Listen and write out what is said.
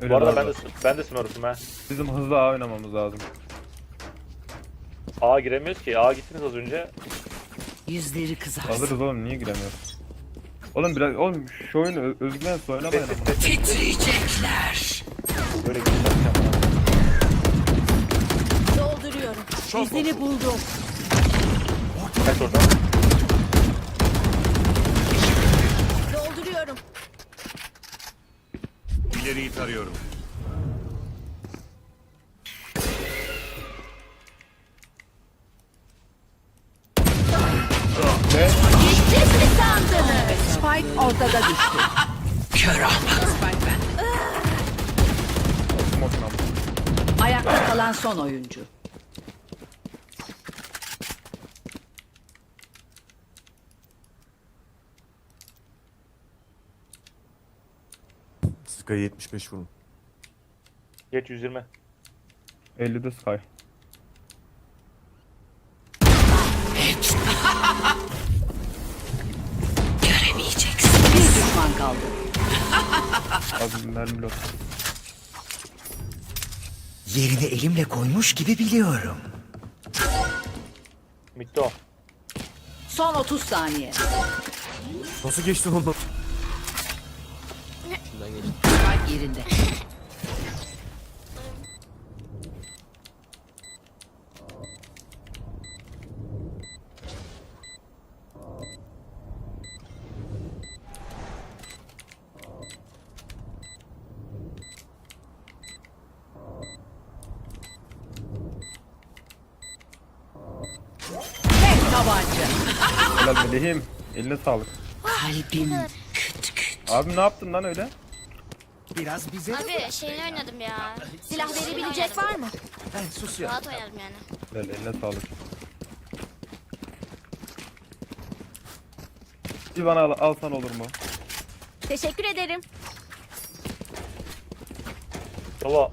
Öyle Bu arada ben de, ben de smurf'um ha. Bizim hızlı A oynamamız lazım. A'ya giremiyoruz ki. A'ya gittiniz az önce. Yüzleri kızarsın. Alırız oğlum niye giremiyoruz? Oğlum biraz oğlum şu oyunu özgüven oynamayın ama. Titriyecekler. Böyle gireceğiz ya. Dolduruyorum. İzini buldum. Kaç oradan. Dolduruyorum. İleriyi tarıyorum. Gitti mi sandınız? Spike ortada düştü. Kör ahmak. Spike ben. Ayakta kalan son oyuncu. Sky 75 vurun. Geç 120. 50'de Sky. Göremeyeceksin. Bir düşman kaldı. Az mermi lot. Yerini elimle koymuş gibi biliyorum. Bitti o. Son 30 saniye. Nasıl geçti ondan? Yerinde. Tek tabanca. Helal Melih'im. Eline sağlık. Kalbim küt küt. Abi ne yaptın lan öyle? Biraz bize Abi şeyini oynadım ya. Silah verebilecek var mı? Ben sus ya. Rahat oynadım yani. Helal eline sağlık. Bir bana al, alsan olur mu? Teşekkür ederim. Yola